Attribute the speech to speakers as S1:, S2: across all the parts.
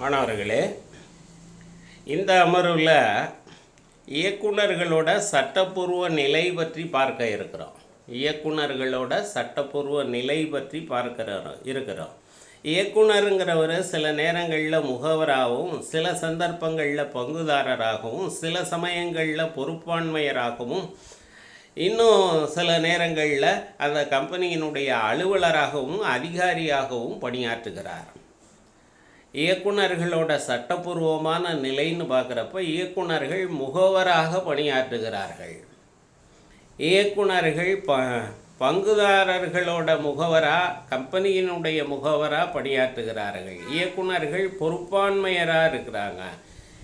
S1: மாணவர்களே இந்த அமர்வில் இயக்குனர்களோட சட்டப்பூர்வ நிலை பற்றி பார்க்க இருக்கிறோம். இயக்குனர்களோட சட்டப்பூர்வ நிலை பற்றி பார்க்கிற இருக்கிறோம். இயக்குனருங்கிறவர் சில நேரங்களில் முகவராகவும் சில சந்தர்ப்பங்களில் பங்குதாரராகவும் சில சமயங்களில் பொறுப்பாண்மையராகவும் இன்னும் சில நேரங்களில் அந்த கம்பெனியினுடைய அலுவலராகவும் அதிகாரியாகவும் பணியாற்றுகிறார். இயக்குனர்களோட சட்டப்பூர்வமான நிலைன்னு பார்க்குறப்ப இயக்குனர்கள் முகவராக பணியாற்றுகிறார்கள். இயக்குனர்கள் ப பங்குதாரர்களோட முகவரா கம்பெனியினுடைய முகவரா பணியாற்றுகிறார்கள். இயக்குனர்கள் பொறுப்பான்மையராக இருக்கிறாங்க.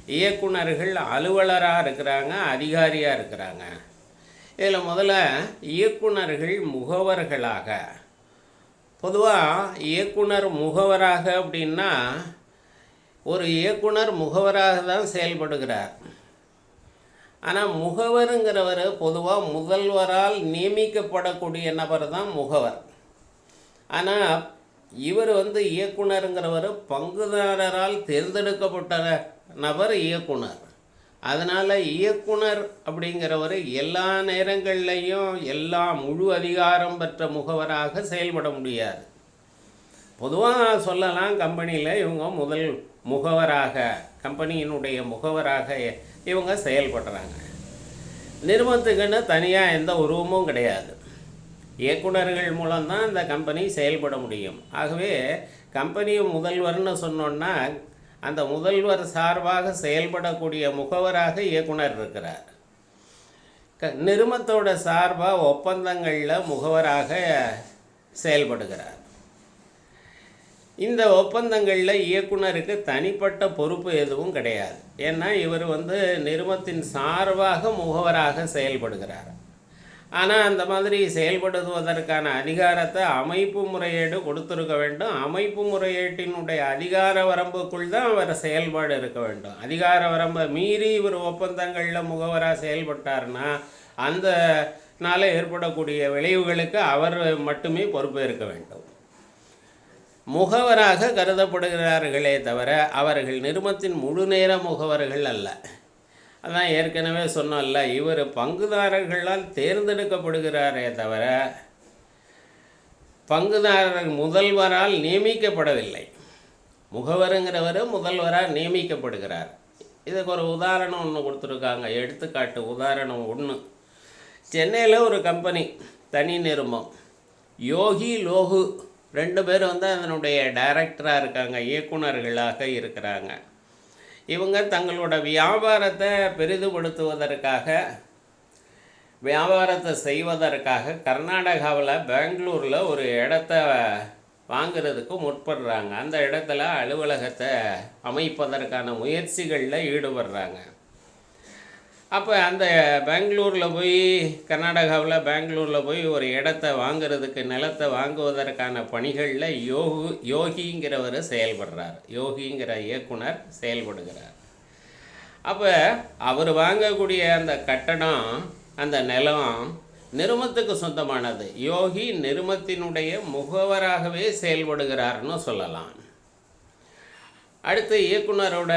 S1: இயக்குனர்கள் அலுவலராக இருக்கிறாங்க அதிகாரியாக இருக்கிறாங்க. இதில் முதல்ல இயக்குனர்கள் முகவர்களாக. பொதுவாக இயக்குனர் முகவராக அப்படின்னா ஒரு இயக்குனர் முகவராக தான் செயல்படுகிறார். ஆனால் முகவருங்கிறவர் பொதுவாக முதல்வரால் நியமிக்கப்படக்கூடிய நபர் தான் முகவர். ஆனால் இவர் வந்து இயக்குனருங்கிறவர் பங்குதாரரால் தேர்ந்தெடுக்கப்பட்ட நபர் இயக்குனர். அதனால் இயக்குனர் அப்படிங்கிறவர் எல்லா நேரங்கள்லையும் எல்லா முழு அதிகாரம் பெற்ற முகவராக செயல்பட முடியாது. பொதுவாக சொல்லலாம் கம்பெனியில் இவங்க முதல் முகவராக கம்பெனியினுடைய முகவராக இவங்க செயல்படுறாங்க. நிறுவனத்துக்குன்னு தனியாக எந்த உருவமும் கிடையாது. இயக்குனர்கள் மூலம்தான் இந்த கம்பெனி செயல்பட முடியும். ஆகவே கம்பெனி முதல்வர்னு சொன்னோன்னா அந்த முதல்வர் சார்பாக செயல்படக்கூடிய முகவராக இயக்குனர் இருக்கிறார். க நிறுமத்தோட சார்பாக ஒப்பந்தங்களில் முகவராக செயல்படுகிறார். இந்த ஒப்பந்தங்களில் இயக்குனருக்கு தனிப்பட்ட பொறுப்பு எதுவும் கிடையாது. ஏன்னா இவர் வந்து நிறுவனத்தின் சார்பாக முகவராக செயல்படுகிறார். ஆனால் அந்த மாதிரி செயல்படுவதற்கான அதிகாரத்தை அமைப்பு முறையீடு கொடுத்துருக்க வேண்டும். அமைப்பு முறையீட்டினுடைய அதிகார வரம்புக்குள் தான் அவர் செயல்பாடு இருக்க வேண்டும். அதிகார வரம்பை மீறி இவர் ஒப்பந்தங்களில் முகவராக செயல்பட்டார்னா அந்த நாள ஏற்படக்கூடிய விளைவுகளுக்கு அவர் மட்டுமே பொறுப்பேற்க வேண்டும். முகவராக கருதப்படுகிறார்களே தவிர அவர்கள் நிறுவனத்தின் முழு நேர முகவர்கள் அல்ல. அதான் ஏற்கனவே சொன்னோம்ல இவர் பங்குதாரர்களால் தேர்ந்தெடுக்கப்படுகிறாரே தவிர பங்குதாரர் முதல்வரால் நியமிக்கப்படவில்லை. முகவருங்கிறவர் முதல்வராக நியமிக்கப்படுகிறார். இதுக்கு ஒரு உதாரணம் ஒன்று கொடுத்துருக்காங்க. எடுத்துக்காட்டு உதாரணம் ஒன்று சென்னையில் ஒரு கம்பெனி தனி நிறுவனம் யோகி லோகு ரெண்டு பேரும் வந்து அதனுடைய டைரக்டராக இருக்காங்க இயக்குனர்களாக இருக்கிறாங்க. இவங்க தங்களோட வியாபாரத்தை பெரிதுபடுத்துவதற்காக வியாபாரத்தை செய்வதற்காக கர்நாடகாவில் பெங்களூரில் ஒரு இடத்த வாங்கிறதுக்கு முற்படுறாங்க. அந்த இடத்துல அலுவலகத்தை அமைப்பதற்கான முயற்சிகளில் ஈடுபடுறாங்க. அப்போ அந்த பெங்களூரில் போய் கர்நாடகாவில் பெங்களூரில் போய் ஒரு இடத்த வாங்கிறதுக்கு நிலத்தை வாங்குவதற்கான பணிகளில் யோகு யோகிங்கிறவர் செயல்படுறார். யோகிங்கிற இயக்குனர் செயல்படுகிறார். அப்போ அவர் வாங்கக்கூடிய அந்த கட்டடம் அந்த நிலம் நிறுமத்துக்கு சொந்தமானது. யோகி நிறுமத்தினுடைய முகவராகவே செயல்படுகிறார்னு சொல்லலாம். அடுத்து இயக்குனரோட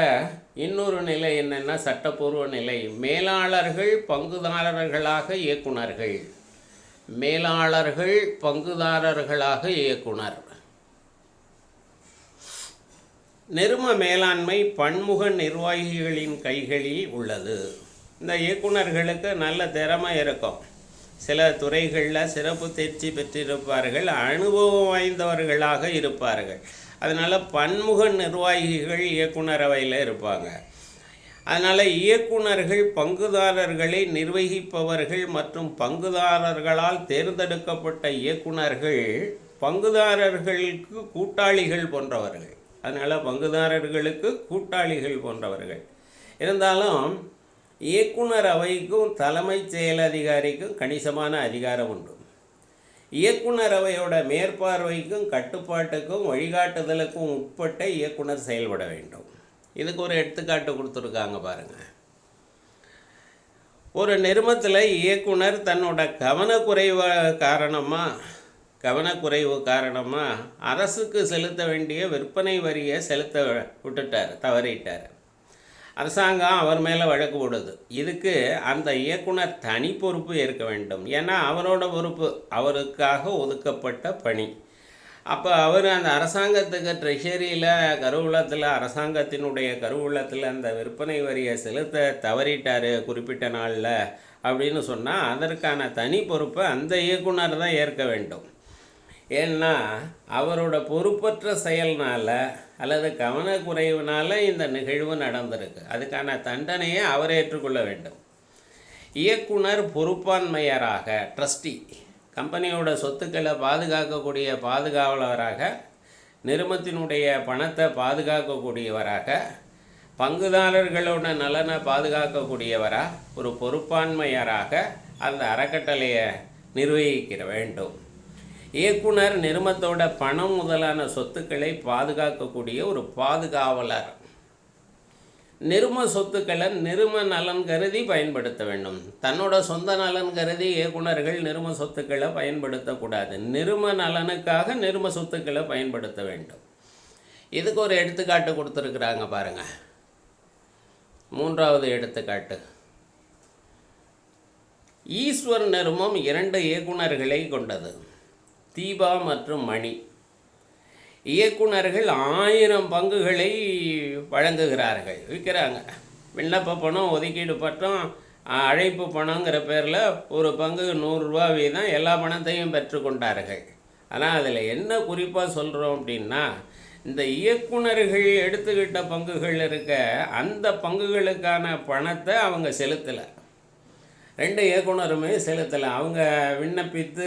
S1: இன்னொரு நிலை என்னென்னா சட்டப்பூர்வ நிலை. மேலாளர்கள் பங்குதாரர்களாக இயக்குனர்கள் மேலாளர்கள் பங்குதாரர்களாக இயக்குனர். நிறும மேலாண்மை பன்முக நிர்வாகிகளின் கைகளில் உள்ளது. இந்த இயக்குனர்களுக்கு நல்ல திறமை இருக்கும். சில துறைகளில் சிறப்பு தேர்ச்சி பெற்றிருப்பார்கள் அனுபவம் வாய்ந்தவர்களாக இருப்பார்கள். அதனால் பன்முக நிர்வாகிகள் இயக்குனரவையில் இருப்பாங்க. அதனால் இயக்குனர்கள் பங்குதாரர்களை நிர்வகிப்பவர்கள் மற்றும் பங்குதாரர்களால் தேர்ந்தெடுக்கப்பட்ட இயக்குனர்கள் பங்குதாரர்களுக்கு கூட்டாளிகள் போன்றவர்கள். அதனால் பங்குதாரர்களுக்கு கூட்டாளிகள் போன்றவர்கள். இருந்தாலும் இயக்குனர் அவைக்கும் தலைமைச் செயல் அதிகாரிக்கும் கணிசமான அதிகாரம் உண்டு. இயக்குனர் அவையோட மேற்பார்வைக்கும் கட்டுப்பாட்டுக்கும் வழிகாட்டுதலுக்கும் உட்பட்ட இயக்குனர் செயல்பட வேண்டும். இதுக்கு ஒரு எடுத்துக்காட்டு கொடுத்துருக்காங்க பாருங்கள் ஒரு நிறுமத்தில் இயக்குனர் தன்னோட கவனக்குறைவு காரணமாக கவனக்குறைவு காரணமாக அரசுக்கு செலுத்த வேண்டிய விற்பனை வரியை செலுத்த விட்டுட்டார் தவறிட்டார். அரசாங்கம் அவர் மேலே வழக்கு போடுது. இதுக்கு அந்த இயக்குனர் தனி பொறுப்பு ஏற்க வேண்டும். ஏன்னா அவரோட பொறுப்பு அவருக்காக ஒதுக்கப்பட்ட பணி. அப்போ அவர் அந்த அரசாங்கத்துக்கு ட்ரெஷரியில் கருவூலத்தில் அரசாங்கத்தினுடைய கருவூலத்தில் அந்த விற்பனை வரியை செலுத்த தவறிட்டார் குறிப்பிட்ட நாளில் அப்படின்னு சொன்னால் அதற்கான தனி பொறுப்பை அந்த இயக்குனர் தான் ஏற்க வேண்டும். ஏன்னா அவரோட பொறுப்பற்ற செயல்னால் அல்லது கவனக்குறைவுனால இந்த நிகழ்வு நடந்திருக்கு. அதுக்கான தண்டனையை அவர் ஏற்றுக்கொள்ள வேண்டும். இயக்குனர் பொறுப்பான்மையராக ட்ரஸ்டி கம்பெனியோட சொத்துக்களை பாதுகாக்கக்கூடிய பாதுகாவலராக நிறுமத்தினுடைய பணத்தை பாதுகாக்கக்கூடியவராக பங்குதாரர்களோட நலனை பாதுகாக்கக்கூடியவராக ஒரு பொறுப்பான்மையராக அந்த அறக்கட்டளையை நிர்வகிக்கிற வேண்டும். இயக்குனர் நிறுமத்தோட பணம் முதலான சொத்துக்களை பாதுகாக்கக்கூடிய ஒரு பாதுகாவலர். நிறும சொத்துக்களை நிறும நலன் கருதி பயன்படுத்த வேண்டும். தன்னோட சொந்த நலன் கருதி இயக்குனர்கள் நிறும சொத்துக்களை பயன்படுத்தக்கூடாது. நிறும நலனுக்காக நிறும சொத்துக்களை பயன்படுத்த வேண்டும். இதுக்கு ஒரு எடுத்துக்காட்டு கொடுத்துருக்குறாங்க பாருங்க. மூன்றாவது எடுத்துக்காட்டு. ஈஸ்வர் நிறுமம் இரண்டு இயக்குனர்களை கொண்டது. தீபா மற்றும் மணி. இயக்குனர்கள் ஆயிரம் பங்குகளை வழங்குகிறார்கள். விற்கிறாங்க விண்ணப்ப பணம் ஒதுக்கீடு பட்டம் அழைப்பு பணங்கிற பேரில் ஒரு பங்கு நூறுரூவா வீதம் எல்லா பணத்தையும் பெற்றுக்கொண்டார்கள் ஆனால் அதில் என்ன குறிப்பாக சொல்கிறோம் அப்படின்னா இந்த இயக்குனர்கள் எடுத்துக்கிட்ட பங்குகள் இருக்க அந்த பங்குகளுக்கான பணத்தை அவங்க செலுத்தலை. ரெண்டு இயக்குனருமே செலுத்தலை. அவங்க விண்ணப்பித்து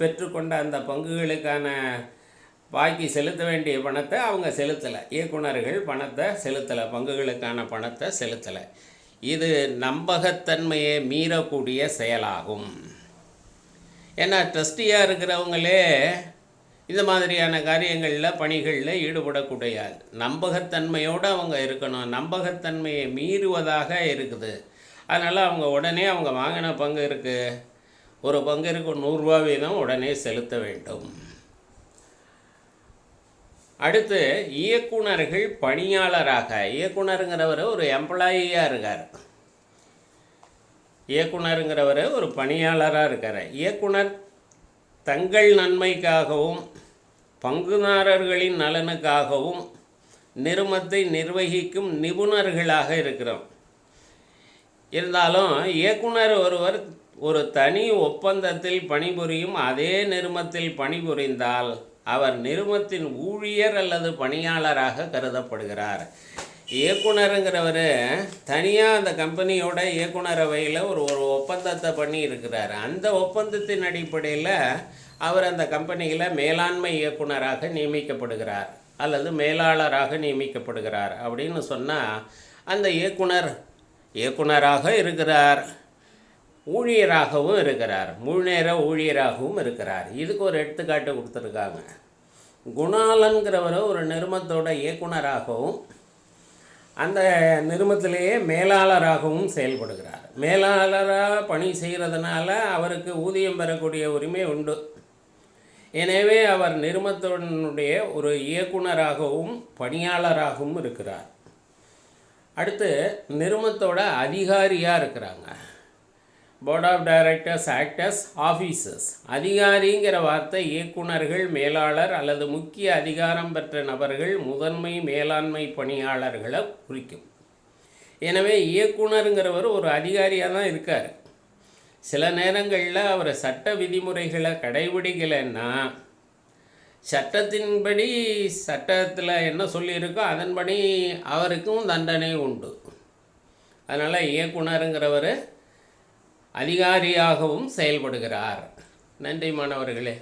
S1: பெற்றுக்கொண்ட அந்த பங்குகளுக்கான பாக்கி செலுத்த வேண்டிய பணத்தை அவங்க செலுத்தலை. இயக்குனர்கள் பணத்தை செலுத்தலை. பங்குகளுக்கான பணத்தை செலுத்தலை. இது நம்பகத்தன்மையை மீறக்கூடிய செயலாகும். ஏன்னா ட்ரஸ்டியாக இருக்கிறவங்களே இந்த மாதிரியான காரியங்களில் பணிகளில் ஈடுபடக்கூடிய நம்பகத்தன்மையோடு அவங்க இருக்கணும். நம்பகத்தன்மையை மீறுவதாக இருக்குது. அதனால் அவங்க உடனே அவங்க வாங்கின பங்கு இருக்குது ஒரு பங்கு இருக்கு நூறுரூவா வீதம் உடனே செலுத்த வேண்டும். அடுத்து இயக்குனர்கள் பணியாளராக இயக்குனருங்கிறவர் ஒரு எம்ப்ளாயியாக இருக்கார். இயக்குனருங்கிறவர் ஒரு பணியாளராக இருக்கார். இயக்குனர் தங்கள் நன்மைக்காகவும் பங்குதாரர்களின் நலனுக்காகவும் நிறுமத்தை நிர்வகிக்கும் நிபுணர்களாக இருக்கிறோம் இருந்தாலும் இயக்குனர் ஒருவர் ஒரு தனி ஒப்பந்தத்தில் பணிபுரியும் அதே நிறுமத்தில் பணிபுரிந்தால் அவர் நிறுவனத்தின் ஊழியர் அல்லது பணியாளராக கருதப்படுகிறார். இயக்குனருங்கிறவர் தனியாக அந்த கம்பெனியோட இயக்குனர் அவையில் ஒரு ஒரு ஒப்பந்தத்தை பண்ணி இருக்கிறார். அந்த ஒப்பந்தத்தின் அடிப்படையில் அவர் அந்த கம்பெனியில் மேலாண்மை இயக்குனராக நியமிக்கப்படுகிறார் அல்லது மேலாளராக நியமிக்கப்படுகிறார் அப்படின்னு சொன்னால் அந்த இயக்குனர் இயக்குனராக இருக்கிறார் ஊழியராகவும் இருக்கிறார். முழுநேர ஊழியராகவும் இருக்கிறார். இதுக்கு ஒரு எடுத்துக்காட்டு கொடுத்துருக்காங்க. குணாலன்கிறவர் ஒரு நிறுமத்தோட இயக்குனராகவும் அந்த நிறுமத்திலேயே மேலாளராகவும் செயல்படுகிறார். மேலாளராக பணி செய்கிறதுனால அவருக்கு ஊதியம் பெறக்கூடிய உரிமை உண்டு. எனவே அவர் நிறுமத்தினுடைய ஒரு இயக்குனராகவும் பணியாளராகவும் இருக்கிறார். அடுத்து நிறுமத்தோட அதிகாரியாக இருக்கிறாங்க. Board of directors actors officers அதிகாரிங்கிற வார்த்தை இயக்குனர்கள் மேலாளர் அல்லது முக்கிய அதிகாரம் பெற்ற நபர்கள் முதன்மை மேலாண்மை பணியாளர்களை குறிக்கும். எனவே இயக்குனருங்கிறவர் ஒரு அதிகாரியாக தான் இருக்கார். சில நேரங்களில் அவர் சட்ட விதிமுறைகளை கடைபிடிக்கலைன்னா சட்டத்தின்படி சட்டத்தில் என்ன சொல்லியிருக்கோ அதன்படி அவருக்கும் தண்டனை உண்டு. அதனால் இயக்குனருங்கிறவர் அதிகாரியாகவும் செயல்படுகிறார். நன்றி மாணவர்களே.